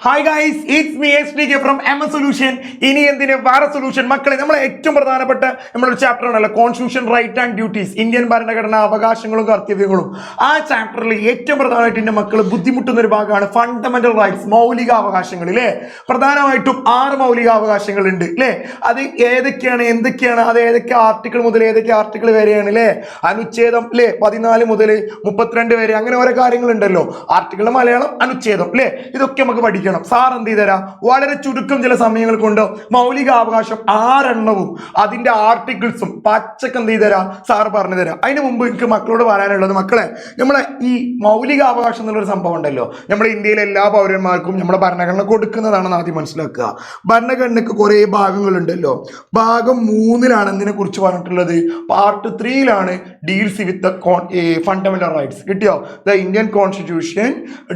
Hi guys it's me S D K from M S solution ഇനി എന്തിന് വേറെ solution മക്കളെ നമ്മൾ ഏറ്റവും പ്രധാനപ്പെട്ട നമ്മുടെ ചാപ്റ്റർ ആണല്ലോ constitution right and duties Indian ഭരണഘടന അവകാശങ്ങളും കർത്തവ്യങ്ങളും. ആ ചാപ്റ്ററിൽ ഏറ്റവും പ്രധാനമായിട്ട് എന്റെ മക്കൾ ബുദ്ധിമുട്ടുന്ന ഒരു ഭാഗമാണ് ഫണ്ടമെന്റൽ റൈറ്റ്സ് മൗലിക അവകാശങ്ങൾ അല്ലേ പ്രധാനമായിട്ടും ആറ് മൗലിക അവകാശങ്ങൾ ഉണ്ട് അല്ലേ അത് ഏതൊക്കെയാണ് എന്തൊക്കെയാണ് അത് ഏതൊക്കെ ആർട്ടിക്കിൾ മുതൽ ഏതൊക്കെ ആർട്ടിക്കിൾ വരെയാണ് അല്ലേ അനുച്ഛേദം അല്ലേ പതിനാല് മുതൽ മുപ്പത്തിരണ്ട് വരെ അങ്ങനെ ഓരോ കാര്യങ്ങളുണ്ടല്ലോ. ആർട്ടിക്കിൾ മലയാളം അനുച്ഛേദം അല്ലേ ഇതൊക്കെ നമുക്ക് പഠിക്കണം സാർ എന്ത് ചെയ്തരാ വളരെ ചുരുക്കം ചില സമയങ്ങൾ കൊണ്ട് മൗലിക അവകാശം ആറെണ്ണവും അതിന്റെ ആർട്ടിക്കിൾസും പച്ചക്ക് എന്ത് ചെയ്തരാ സാർ പറഞ്ഞു തരാം. അതിന് മുമ്പ് എനിക്ക് മക്കളോട് പറയാനുള്ളത് മക്കളെ നമ്മളെ ഈ മൗലിക അവകാശം എന്നുള്ളൊരു സംഭവം ഉണ്ടല്ലോ. നമ്മുടെ ഇന്ത്യയിലെ എല്ലാ പൗരന്മാർക്കും നമ്മുടെ ഭരണഘടന കൊടുക്കുന്നതാണെന്ന് ആദ്യം മനസ്സിലാക്കുക. ഭരണഘടനയ്ക്ക് കുറേ ഭാഗങ്ങളുണ്ടല്ലോ. ഭാഗം മൂന്നിലാണ് എന്തിനെ കുറിച്ച് പറഞ്ഞിട്ടുള്ളത്? Part ത്രീയിലാണ് deals with the fundamental rights കിട്ടിയോ? The Indian constitution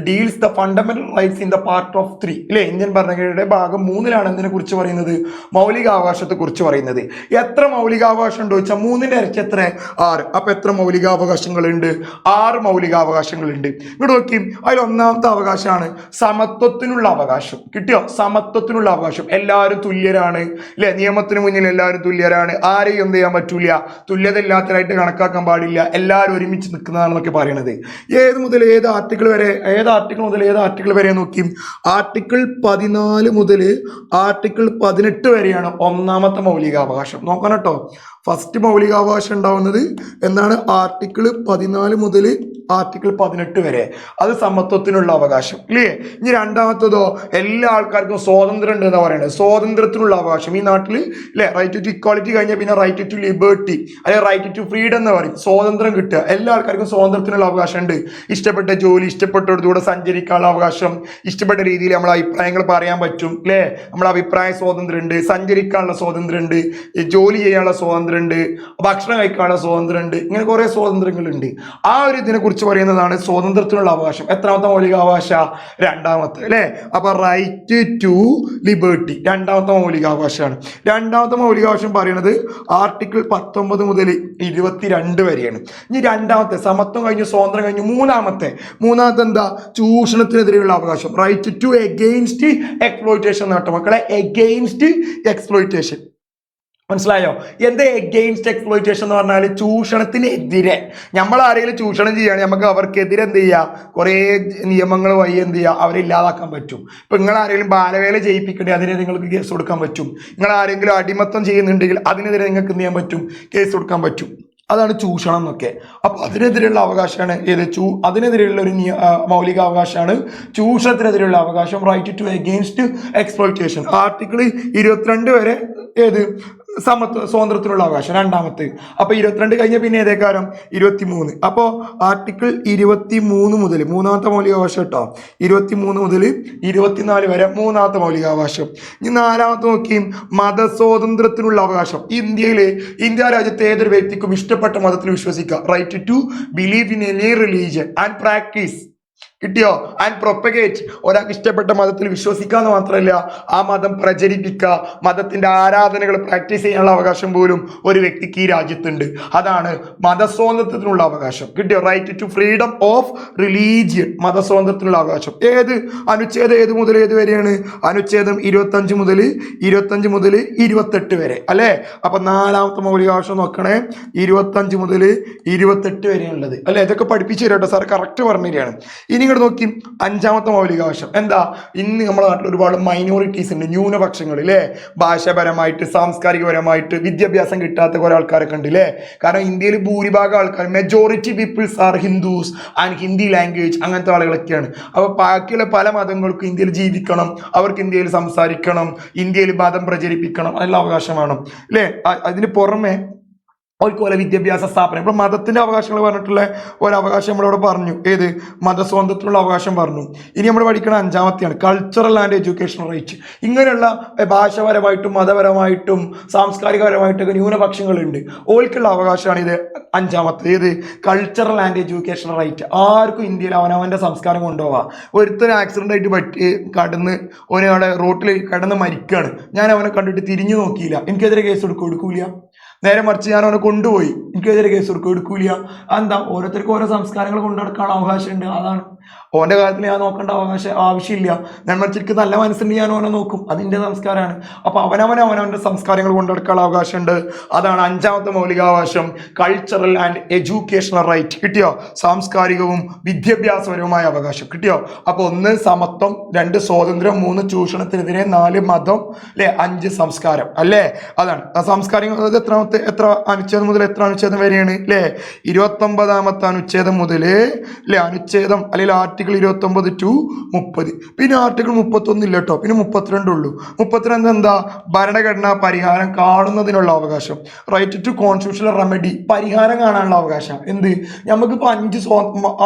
deals the fundamental rights in the part three അല്ലെ ഇന്ത്യൻ ഭരണഘടനയുടെ ഭാഗം മൂന്നിലാണ് എന്തിനെ കുറിച്ച് പറയുന്നത്? മൗലികാവകാശത്തെ കുറിച്ച് പറയുന്നത്. എത്ര മൗലികാവകാശം ഉണ്ടോ ചോദിച്ചാൽ മൂന്നിന്റെ ഇരച്ച് എത്ര? ആറ്. അപ്പൊ എത്ര മൗലികാവകാശങ്ങളുണ്ട്? ആറ് മൗലികാവകാശങ്ങളുണ്ട്. ഇവിടെ നോക്കി. അതിൽ ഒന്നാമത്തെ അവകാശമാണ് സമത്വത്തിനുള്ള അവകാശം. കിട്ടിയോ? സമത്വത്തിനുള്ള അവകാശം. എല്ലാവരും തുല്യരാണ്. അല്ലെ നിയമത്തിന് മുന്നിൽ എല്ലാവരും തുല്യരാണ്. ആരെയും എന്ത് ചെയ്യാൻ പറ്റൂല. തുല്യത ഇല്ലാത്തതായിട്ട് കണക്കാക്കാൻ പാടില്ല. എല്ലാവരും ഒരുമിച്ച് നിൽക്കുന്നതാണെന്നൊക്കെ പറയണത്. ഏത് മുതൽ ഏത് ആർട്ടിക്കിൾ വരെ ഏത് ആർട്ടിക്കിൾ മുതൽ ഏത് ആർട്ടിക്കിൾ വരെ നോക്കി ആർട്ടിക്കിൾ പതിനാല് മുതൽ ആർട്ടിക്കിൾ പതിനെട്ട് വരെയാണ് ഒന്നാമത്തെ മൗലികാവകാശം. നോക്കണം കേട്ടോ. ഫസ്റ്റ് മൗലികാവകാശം ഉണ്ടാവുന്നത് എന്താണ് ആർട്ടിക്കിൾ പതിനാല് മുതൽ ആർട്ടിക്കിൾ പതിനെട്ട് വരെ. അത് സമത്വത്തിനുള്ള അവകാശം. ഇല്ലേ ഇനി രണ്ടാമത്തതോ എല്ലാ ആൾക്കാർക്കും സ്വാതന്ത്ര്യം ഉണ്ട് എന്ന് പറയുന്നത് സ്വാതന്ത്ര്യത്തിനുള്ള അവകാശം. ഈ നാട്ടിൽ അല്ലെ റൈറ്റ് ടു ഇക്വാളിറ്റി കഴിഞ്ഞാൽ പിന്നെ റൈറ്റ് ടു ലിബേർട്ടി അല്ലെങ്കിൽ റൈറ്റ് ടു ഫ്രീഡം എന്ന് പറയും. സ്വാതന്ത്ര്യം കിട്ടുക. എല്ലാ ആൾക്കാർക്കും സ്വാതന്ത്ര്യത്തിനുള്ള അവകാശം ഉണ്ട്. ഇഷ്ടപ്പെട്ട ജോലി ഇഷ്ടപ്പെട്ടടുത്തൂടെ സഞ്ചരിക്കാനുള്ള അവകാശം ഇഷ്ടപ്പെട്ട രീതിയിൽ നമ്മൾ അഭിപ്രായങ്ങൾ പറയാൻ പറ്റും അല്ലേ നമ്മളെ അഭിപ്രായ സ്വാതന്ത്ര്യം ഉണ്ട് സഞ്ചരിക്കാനുള്ള സ്വാതന്ത്ര്യം ഉണ്ട് ജോലി ചെയ്യാനുള്ള സ്വാതന്ത്ര്യം ഉണ്ട് ഭക്ഷണം കഴിക്കാനുള്ള സ്വാതന്ത്ര്യം ഉണ്ട് ഇങ്ങനെ കുറേ സ്വാതന്ത്ര്യങ്ങളുണ്ട്. ആ ഒരു ഇതിനെ കുറിച്ച് പറയുന്നതാണ് സ്വാതന്ത്ര്യത്തിനുള്ള അവകാശം. എത്രാമത്തെ മൗലിക അവകാശ? രണ്ടാമത്തെ അല്ലേ? അപ്പൊ റൈറ്റ് ടു ലിബേർട്ടി രണ്ടാമത്തെ മൗലികാവകാശമാണ് രണ്ടാമത്തെ മൗലികാവകാശം പറയുന്നത് ആർട്ടിക്കിൾ പത്തൊമ്പത് മുതൽ ഇരുപത്തിരണ്ട് വരെയാണ്. ഇനി രണ്ടാമത്തെ സമത്വം കഴിഞ്ഞു സ്വാതന്ത്ര്യം കഴിഞ്ഞു മൂന്നാമത്തെ. മൂന്നാമത്തെ എന്താ? ചൂഷണത്തിനെതിരെയുള്ള അവകാശം. റൈറ്റ് ടു എഗെയിൻസ്റ്റ് എക്സ്പ്ലോയിറ്റേഷൻ നേട്ടം മക്കളെ. എഗെയിൻസ്റ്റ് എക്സ്പ്ലോയിറ്റേഷൻ മനസ്സിലായോ? എന്താ എഗെയിൻസ്റ്റ് എക്സ്പ്ലോയിറ്റേഷൻ എന്ന് പറഞ്ഞാൽ ചൂഷണത്തിനെതിരെ. നമ്മൾ ആരെങ്കിലും ചൂഷണം ചെയ്യുകയാണെങ്കിൽ നമുക്ക് അവർക്കെതിരെ എന്ത് ചെയ്യാം? കുറേ നിയമങ്ങൾ വഴി എന്ത് ചെയ്യുക അവരെ ഇല്ലാതാക്കാൻ പറ്റും. ഇപ്പം നിങ്ങൾ ആരെങ്കിലും ബാലവേല ചെയ്യിപ്പിക്കണ്ടേ അതിനെ നിങ്ങൾക്ക് കേസ് കൊടുക്കാൻ പറ്റും. നിങ്ങൾ ആരെങ്കിലും അടിമത്തം ചെയ്യുന്നുണ്ടെങ്കിൽ അതിനെതിരെ നിങ്ങൾക്ക് എന്ത് ചെയ്യാൻ പറ്റും? കേസ് കൊടുക്കാൻ പറ്റും. അതാണ് ചൂഷണം എന്നൊക്കെ. അപ്പൊ അതിനെതിരെയുള്ള അവകാശമാണ് ഏത്? ചൂ അതിനെതിരെയുള്ള ഒരു നിയ- മൗലിക അവകാശമാണ് ചൂഷണത്തിനെതിരെയുള്ള അവകാശം. Right to against exploitation article ഇരുപത്തിരണ്ട് വരെ ഏത്? സമത്വ സ്വാതന്ത്ര്യത്തിനുള്ള അവകാശം രണ്ടാമത്തെ അപ്പോൾ ഇരുപത്തിരണ്ട് കഴിഞ്ഞ പിന്നെ ഏതേക്കാരം ഇരുപത്തി മൂന്ന് അപ്പോൾ ആർട്ടിക്കിൾ ഇരുപത്തി മൂന്ന് മുതൽ മൂന്നാമത്തെ മൗലികാവകാശം കേട്ടോ. ഇരുപത്തി മൂന്ന് മുതൽ ഇരുപത്തിനാല് വരെ മൂന്നാമത്തെ മൗലികാവകാശം ഇനി നാലാമത്തെ നോക്കിയും മതസ്വാതന്ത്ര്യത്തിനുള്ള അവകാശം. ഇന്ത്യയിലെ ഇന്ത്യ രാജ്യത്തെ ഏതൊരു വ്യക്തിക്കും ഇഷ്ടപ്പെട്ട മതത്തിൽ വിശ്വസിക്കുക. Right to believe in any religion and practice കിട്ടിയോ? ആൻഡ് പ്രൊപ്പഗേറ്റ് ഒരാൾക്ക് ഇഷ്ടപ്പെട്ട മതത്തിൽ വിശ്വസിക്കാന്ന് മാത്രമല്ല ആ മതം പ്രചരിപ്പിക്കുക മതത്തിന്റെ ആരാധനകൾ പ്രാക്ടീസ് ചെയ്യാനുള്ള അവകാശം പോലും ഒരു വ്യക്തിക്ക് ഈ രാജ്യത്തുണ്ട്. അതാണ് മതസ്വാതന്ത്ര്യത്തിനുള്ള അവകാശം. കിട്ടിയോ? Right to freedom of religion മതസ്വാതന്ത്ര്യത്തിനുള്ള അവകാശം. ഏത്? അനുച്ഛേദം ഏത് മുതൽ ഏത് വരെയാണ്? അനുച്ഛേദം ഇരുപത്തഞ്ച് മുതൽ ഇരുപത്തഞ്ച് മുതൽ ഇരുപത്തെട്ട് വരെ. അല്ലേ? അപ്പൊ നാലാമത്തെ മൗലികാവകാശം നോക്കണേ. ഇരുപത്തഞ്ച് മുതൽ ഇരുപത്തെട്ട് വരെയുള്ളത് അല്ലേ? ഇതൊക്കെ പഠിപ്പിച്ചു തരാം കേട്ടോ സാർ കറക്റ്റ് പറഞ്ഞു തരികയാണ്. ഇനി ഇങ്ങോട്ട് നോക്കി അഞ്ചാമത്തെ മൗലികാവകാശം എന്താ? ഇന്ന് നമ്മുടെ നാട്ടിൽ ഒരുപാട് മൈനോറിറ്റീസ് ഉണ്ട് ന്യൂനപക്ഷങ്ങൾ അല്ലേ ഭാഷാപരമായിട്ട് സാംസ്കാരികപരമായിട്ട് വിദ്യാഭ്യാസം കിട്ടാത്ത കുറെ ആൾക്കാരൊക്കെ ഉണ്ട് അല്ലേ കാരണം ഇന്ത്യയിൽ ഭൂരിഭാഗം ആൾക്കാർ majority peoples are Hindus and Hindi language അങ്ങനത്തെ ആളുകളൊക്കെയാണ്. അപ്പോൾ ബാക്കിയുള്ള പല മതങ്ങൾക്കും ഇന്ത്യയിൽ ജീവിക്കണം അവർക്ക് ഇന്ത്യയിൽ സംസാരിക്കണം ഇന്ത്യയിൽ മതം പ്രചരിപ്പിക്കണം അതിനുള്ള അവകാശം വേണം അല്ലേ അതിന് പുറമെ അവർക്ക് പോലെ വിദ്യാഭ്യാസ സ്ഥാപനം. ഇപ്പോൾ മതത്തിന്റെ അവകാശങ്ങൾ പറഞ്ഞിട്ടുള്ള ഒരു അവകാശം നമ്മളിവിടെ പറഞ്ഞു. ഏത്? മതസ്വാതന്ത്ര്യത്തിനുള്ള അവകാശം പറഞ്ഞു. ഇനി നമ്മൾ പഠിക്കുന്ന അഞ്ചാമത്തെയാണ് കൾച്ചറൽ ആൻഡ് എഡ്യൂക്കേഷണൽ റൈറ്റ് ഇങ്ങനെയുള്ള ഭാഷപരമായിട്ടും മതപരമായിട്ടും സാംസ്കാരികപരമായിട്ടൊക്കെ ന്യൂനപക്ഷങ്ങളുണ്ട്. ഓൾക്കുള്ള അവകാശമാണ് ഇത് അഞ്ചാമത്തെ. ഏത്? കൾച്ചറൽ ആൻഡ് എഡ്യൂക്കേഷണൽ റൈറ്റ് ആർക്കും ഇന്ത്യയിൽ അവനവന്റെ സംസ്കാരം കൊണ്ടുപോവാം. ഒരുത്തന് ആക്സിഡന്റ് ആയിട്ട് പറ്റി കടന്ന് ഒരാളെ റോട്ടിൽ കടന്ന് മരിക്കുകയാണ് ഞാൻ അവനെ കണ്ടിട്ട് തിരിഞ്ഞു നോക്കിയില്ല. എനിക്കെതിരെ കേസ് എടുക്കും? കൊടുക്കൂല നേരെ മറിച്ച് ഞാൻ അവനെ കൊണ്ടുപോയി. എനിക്ക് കേസ് കൊടുക്കും. എടുക്കൂല. എന്താ ഓരോരുത്തർക്കും ഓരോ സംസ്കാരങ്ങൾ കൊണ്ടു നടക്കാനുള്ള അവകാശമുണ്ട്. അതാണ് ഓന്റെ കാര്യത്തിൽ ഞാൻ നോക്കേണ്ട അവകാശം ആവശ്യമില്ല. ഞാൻ മനുഷ്യർക്ക് നല്ല മനസ്സുണ്ട് ഞാൻ ഓനെ നോക്കും. അതിന്റെ സംസ്കാരമാണ്. അപ്പോൾ അവനവൻ അവനവന്റെ സംസ്കാരങ്ങൾ കൊണ്ടെടുക്കാനുള്ള അവകാശമുണ്ട്. അതാണ് അഞ്ചാമത്തെ മൗലികാവകാശം. കൾച്ചറൽ ആൻഡ് എഡ്യൂക്കേഷണൽ റൈറ്റ് കിട്ടിയോ? സാംസ്കാരികവും വിദ്യാഭ്യാസപരവുമായ അവകാശം. കിട്ടിയോ? അപ്പോൾ ഒന്ന് സമത്വം രണ്ട് സ്വാതന്ത്ര്യം മൂന്ന് ചൂഷണത്തിനെതിരെ നാല് മതം അല്ലേ? അഞ്ച് സംസ്കാരം. അല്ലേ? അതാണ്. ആ സംസ്കാരം എത്രാമത്തെ എത്ര അനുച്ഛേദം മുതൽ എത്ര അനുച്ഛേദം വരെയാണ്? അല്ലേ? ഇരുപത്തൊമ്പതാമത്തെ അനുച്ഛേദം മുതൽ അല്ലെ? അനുച്ഛേദം അല്ലെങ്കിൽ ആർട്ടിക്കിൾ ഇരുപത്തൊമ്പത് ടു മുപ്പത്. പിന്നെ ആർട്ടിക്കിൾ മുപ്പത്തൊന്നില്ല കേട്ടോ പിന്നെ മുപ്പത്തിരണ്ട് ഉള്ളൂ. മുപ്പത്തിരണ്ട് എന്താ? ഭരണഘടനാ പരിഹാരം കാണുന്നതിനുള്ള അവകാശം. റൈറ്റ് ടു കോൺസ്റ്റിറ്റ്യൂഷണൽ റെമഡി പരിഹാരം കാണാനുള്ള അവകാശം. എന്ത്? നമുക്കിപ്പോൾ അഞ്ച് സ്വ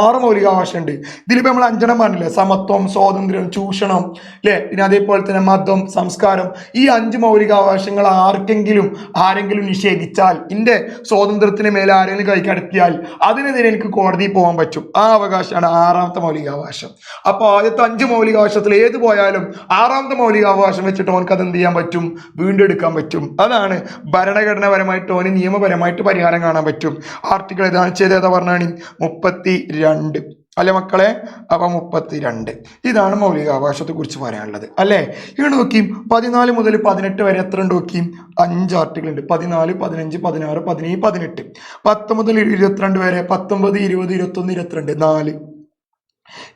ആറ് മൗലികാവകാശമുണ്ട് ഇതിലിപ്പോൾ നമ്മൾ അഞ്ചെണ്ണം പറഞ്ഞില്ലേ? സമത്വം സ്വാതന്ത്ര്യം ചൂഷണം അല്ലേ പിന്നെ അതേപോലെ തന്നെ മതം സംസ്കാരം. ഈ അഞ്ച് മൗലികാവകാശങ്ങൾ ആർക്കെങ്കിലും ആരെങ്കിലും നിഷേധിച്ചാൽ എന്റെ സ്വാതന്ത്ര്യത്തിന് മേലെ ആരെങ്കിലും കൈ കടത്തിയാൽ അതിനെതിരെ എനിക്ക് കോടതിയിൽ പോകാൻ പറ്റും. ആ അവകാശമാണ് ആറാമത്തെ മൗലികാവകാശം. അപ്പോൾ ആദ്യത്തെ അഞ്ച് മൗലികാവകാശത്തിൽ ഏത് പോയാലും ആറാമത്തെ മൗലികാവകാശം വെച്ചിട്ട് ഓൻക്ക് അത് എന്ത് ചെയ്യാൻ പറ്റും? വീണ്ടെടുക്കാൻ പറ്റും. അതാണ് ഭരണഘടനാപരമായിട്ട് ഓന് നിയമപരമായിട്ട് പരിഹാരം കാണാൻ പറ്റും. ആർട്ടിക്കിൾ ഏതാണ് ചെയ്ത് ഏതാ പറഞ്ഞാണ് മുപ്പത്തി രണ്ട് അല്ലെ മക്കളെ? അപ്പൊ മുപ്പത്തിരണ്ട്. ഇതാണ് മൗലികാവകാശത്തെ കുറിച്ച് പറയാനുള്ളത്. അല്ലേ? ഇവിടെ നോക്കി പതിനാല് മുതൽ പതിനെട്ട് വരെ എത്ര ഉണ്ട് നോക്കി അഞ്ച് ആർട്ടിക്കിൾ ഉണ്ട്. പതിനാല് പതിനഞ്ച് പതിനാറ് പതിനേഴ് പതിനെട്ട്. പത്ത് മുതൽ ഇരുപത്തിരണ്ട് വരെ പത്തൊമ്പത് ഇരുപത് ഇരുപത്തൊന്ന് ഇരുപത്തിരണ്ട്. നാല്.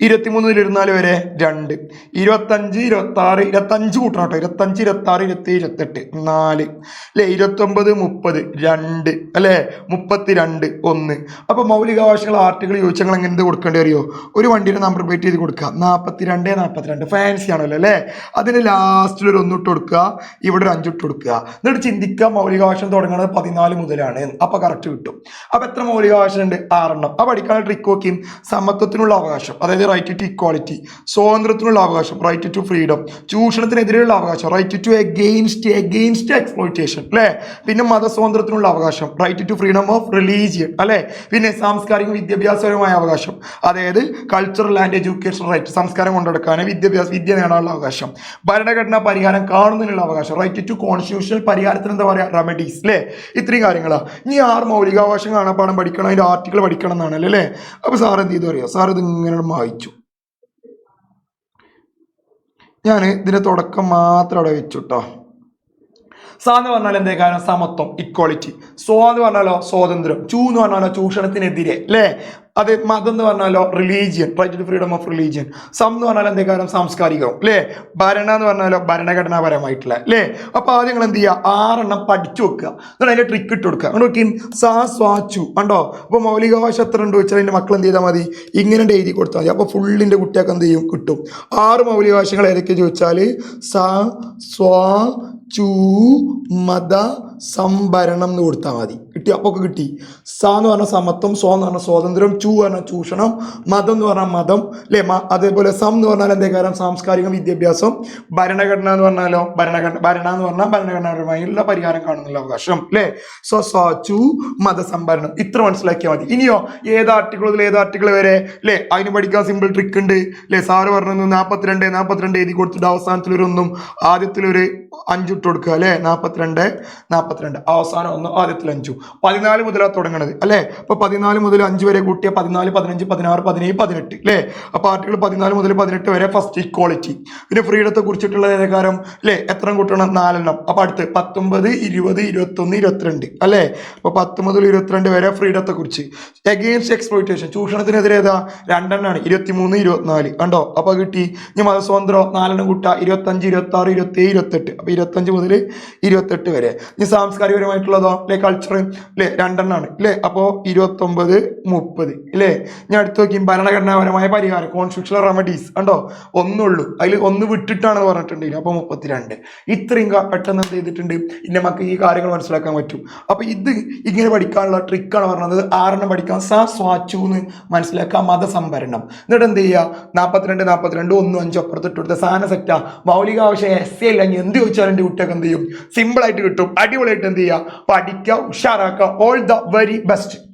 ഇരുപത്തിമൂന്ന് മുതൽ ഇരുപത്തിനാല് വരെ രണ്ട്. ഇരുപത്തഞ്ച് ഇരുപത്തി ആറ് ഇരുപത്തഞ്ച് കൂട്ടണം കേട്ടോ. ഇരുപത്തഞ്ച് ഇരുപത്തി ആറ് ഇരുപത്തി ഇരുപത്തെട്ട്. നാല്. അല്ലേ? ഇരുപത്തൊമ്പത് മുപ്പത്. രണ്ട്. അല്ലേ? മുപ്പത്തിരണ്ട്. ഒന്ന്. അപ്പോൾ മൗലികാവകാശങ്ങൾ ആർട്ടിക്കിൾ ചോദിച്ചാൽ നിങ്ങൾ എങ്ങനെ കൊടുക്കേണ്ടി അറിയോ ഒരു വണ്ടിയുടെ നമ്പർ പ്ലേറ്റ് ചെയ്ത് കൊടുക്കുക. നാൽപ്പത്തി രണ്ട് നാൽപ്പത്തി രണ്ട് ഫാൻസി ആണല്ലോ അല്ലേ? അതിന് ലാസ്റ്റിൽ ഒരു ഒന്നിട്ട് കൊടുക്കുക. ഇവിടെ ഒരു അഞ്ചിട്ട് കൊടുക്കുക. എന്നിട്ട് ചിന്തിക്കുക മൗലികാവകാശം തുടങ്ങുന്നത് പതിനാല് മുതലാണ് അപ്പോൾ കറക്റ്റ് കിട്ടും. അപ്പോൾ എത്ര മൗലികാവകാശം ഉണ്ട്? ആറെണ്ണം. അപ്പോൾ അടിക്കാനുള്ള ട്രിക്ക് നോക്കിയും സമത്വത്തിനുള്ള അവകാശം. അതായത് റൈറ്റ് ടു ഇക്വാളിറ്റി സ്വാതന്ത്ര്യത്തിനുള്ള അവകാശം റൈറ്റ് ടു ഫ്രീഡം ചൂഷണത്തിനെതിരെയുള്ള അവകാശം right to against against exploitation അല്ലേ? പിന്നെ മതസ്വാതന്ത്ര്യത്തിനുള്ള അവകാശം right to freedom of religion അല്ലേ? പിന്നെ സാംസ്കാരിക വിദ്യാഭ്യാസപരമായ അവകാശം അതായത് കൾച്ചറൽ ആൻഡ് എഡ്യൂക്കേഷൻ റൈറ്റ് സംസ്കാരം കൊണ്ടെടുക്കാനും വിദ്യാഭ്യാസ വിദ്യ നേടാനുള്ള അവകാശം ഭരണഘടനാ പരിഹാരം കാണുന്നതിനുള്ള അവകാശം റൈറ്റ് ടു കോൺസ്റ്റിറ്റ്യൂഷണൽ പരിഹാരത്തിന് എന്താ പറയുക റെമഡീസ് അല്ലേ? ഇത്രയും കാര്യങ്ങളാണ് ഇനി ആറ് മൗലികാവകാശം കാണാൻ പാടം പഠിക്കണം അതിന്റെ ആർട്ടിക്കിൾ പഠിക്കണം എന്നാണ് അല്ലേ അപ്പോൾ സാർ എന്ത് ചെയ്തു അറിയാം? സാർ ഇത് ഇങ്ങനെ വായിച്ചു. ഞാൻ ഇതിന്റെ തുടക്കം മാത്രം അവിടെ വെച്ചു കേട്ടോ സ എന്ന് പറഞ്ഞാൽ എന്തേ കാരണം സമത്വം ഇക്വാളിറ്റി സ്വ എന്ന് പറഞ്ഞാലോ? സ്വാതന്ത്ര്യം. ചൂ എന്ന് പറഞ്ഞാലോ? ചൂഷണത്തിനെതിരെ അല്ലേ? അത് മതം എന്ന് പറഞ്ഞാലോ religion right to freedom of religion some എന്ന് പറഞ്ഞാൽ എന്തെങ്കിലും സാംസ്കാരികവും സാംസ്കാരികം അല്ലേ ഭരണ എന്ന് പറഞ്ഞാലോ ഭരണഘടനാപരമായിട്ടുള്ള അല്ലേ അപ്പൊ ആദ്യം നിങ്ങൾ എന്ത് ചെയ്യുക? ആറെണ്ണം പഠിച്ചു വെക്കുക. എന്നിട്ട് അതിന്റെ ട്രിക്ക് ഇട്ട് കൊടുക്കുക. അങ്ങോട്ട് നോക്കി സാ സ്വാച്ചു കണ്ടോ? അപ്പൊ മൗലികാവകാശം എത്ര ഉണ്ട് വെച്ചാൽ എന്റെ മക്കൾ എന്ത് ചെയ്താൽ മതി? ഇങ്ങനെ എഴുതി കൊടുത്താൽ മതി. അപ്പൊ ഫുള്ളിന്റെ കുട്ടിയൊക്കെ എന്ത് ചെയ്യും? കിട്ടും. ആറ് മൗലികാവകാശങ്ങൾ ഏതൊക്കെ ചോദിച്ചാൽ സാ സ്വാ ചൂ മത സംഭരണം എന്ന് കൊടുത്താൽ മതി. കിട്ടി? അപ്പോൾ കിട്ടി. സ എന്ന് പറഞ്ഞ സമത്വം സ്വ എന്ന് പറഞ്ഞ സ്വാതന്ത്ര്യം ചൂ പറഞ്ഞാൽ ചൂഷണം മതം എന്ന് പറഞ്ഞാൽ മതം അല്ലേ അതേപോലെ സം എന്ന് പറഞ്ഞാൽ എന്തേ കാര്യം? സാംസ്കാരിക വിദ്യാഭ്യാസം ഭരണഘടന എന്ന് പറഞ്ഞാലോ? ഭരണഘടന ഭരണ എന്ന് പറഞ്ഞാൽ ഭരണഘടനാപരമായുള്ള പരിഹാരം കാണുന്നുള്ള അവകാശം അല്ലേ? സോ സോ ചു മതസംഭരണം. ഇത്ര മനസ്സിലാക്കിയാൽ മതി. ഇനിയോ ഏത് ആർട്ടിക്കിൾ മുതൽ ഏത് ആർട്ടിക്കിൾ വരെ അല്ലേ? അതിന് പഠിക്കാൻ സിമ്പിൾ ട്രിക്ക് ഉണ്ട് അല്ലേ? സാറ് പറഞ്ഞു നാൽപ്പത്തിരണ്ട് നാൽപ്പത്തിരണ്ട് എഴുതി കൊടുത്തിട്ട് ഒന്നും ആദ്യത്തിലൊരു അഞ്ചിട്ട് കൊടുക്കുക അല്ലേ? നാൽപ്പത്തിരണ്ട് നാൽപ്പത്തിരണ്ട് അവസാനം ഒന്ന് ആദ്യത്തിൽ അഞ്ചു പതിനാല് മുതലാണ് തുടങ്ങണത് അല്ലേ? അപ്പൊ പതിനാല് മുതൽ അഞ്ച് വരെ കൂട്ടിയ പതിനാല് പതിനഞ്ച് പതിനാറ് പതിനേഴ് പതിനെട്ട് അല്ലേ അപ്പൊ ആർട്ടിക്കിൾ പതിനാല് മുതൽ പതിനെട്ട് വരെ ഫസ്റ്റ് ഇക്വാളിറ്റി പിന്നെ ഫ്രീഡത്തെ കുറിച്ചിട്ടുള്ള ഏകാരം അല്ലേ എത്ര കൂട്ടണം? നാലെണ്ണം. അപ്പൊ അടുത്ത് പത്തൊമ്പത് ഇരുപത് ഇരുപത്തൊന്ന് ഇരുപത്തിരണ്ട് അല്ലേ? അപ്പോൾ പത്ത് മുതൽ ഇരുപത്തിരണ്ട് വരെ ഫ്രീഡത്തെ കുറിച്ച്. എഗെയിൻസ്റ്റ് എക്സ്പ്ലോയിറ്റേഷൻ ചൂഷണത്തിനെതിരെ ഏതാ? രണ്ടെണ്ണമാണ് ഇരുപത്തിമൂന്ന് ഇരുപത്തിനാല്. കണ്ടോ? അപ്പോൾ കിട്ടി. ഇനി മതസ്വാതന്ത്ര്യം നാലെണ്ണം കൂട്ട. ഇരുപത്തഞ്ച് ഇരുപത്തി ആറ് ഇരുപത്തി ഏഴ് ഇരുപത്തെട്ട് അപ്പൊ ഇരുപത്തഞ്ച് മുതൽ ഇരുപത്തെട്ട് വരെ. ഇനി സാംസ്കാരികപരമായിട്ടുള്ളതോ? അല്ലെ കൾച്ചർ അല്ലെ രണ്ടെണ്ണമാണ് അല്ലേ അപ്പോൾ ഇരുപത്തൊമ്പത് മുപ്പത്. അല്ലേ ഞാൻ അടുത്ത് നോക്കി ഭരണഘടനാപരമായ പരിഹാരം കോൺസ്റ്റിറ്റ്യൂഷണൽ റെമഡീസ് ഉണ്ടോ ഒന്നുള്ളൂ. അതിൽ ഒന്ന് വിട്ടിട്ടാണ് പറഞ്ഞിട്ടുണ്ടെങ്കിൽ അപ്പോൾ മുപ്പത്തിരണ്ട്. ഇത്രയും പെട്ടെന്ന് എന്ത് ചെയ്തിട്ടുണ്ട്? ഇന്ന നമുക്ക് ഈ കാര്യങ്ങൾ മനസ്സിലാക്കാൻ പറ്റും. അപ്പോൾ ഇത് ഇങ്ങനെ പഠിക്കാനുള്ള ട്രിക്കാണ് പറഞ്ഞത്. ആറെണ്ണം പഠിക്കാൻ സ സ്വാച്ചു എന്ന് മനസ്സിലാക്കുക മതസംഭരണം. എന്നിട്ട് എന്ത് ചെയ്യുക നാൽപ്പത്തിരണ്ട് നാൽപ്പത്തിരണ്ട് ഒന്നും അഞ്ചും അപ്പുറത്തിട്ട് സാധനം സെറ്റാ മൗലിക ആവശ്യം എസ് എ ഇല്ല എന്ത് ചോദിച്ചാലും എന്റെ കുട്ടിയൊക്കെ എന്ത് ചെയ്യും? സിമ്പിൾ ആയിട്ട് കിട്ടും. അടിപൊളിയായിട്ട് എന്ത് ചെയ്യുക പഠിക്കുക ഉഷാറാക്കുക ഓൾ ദ വെരി ബെസ്റ്റ്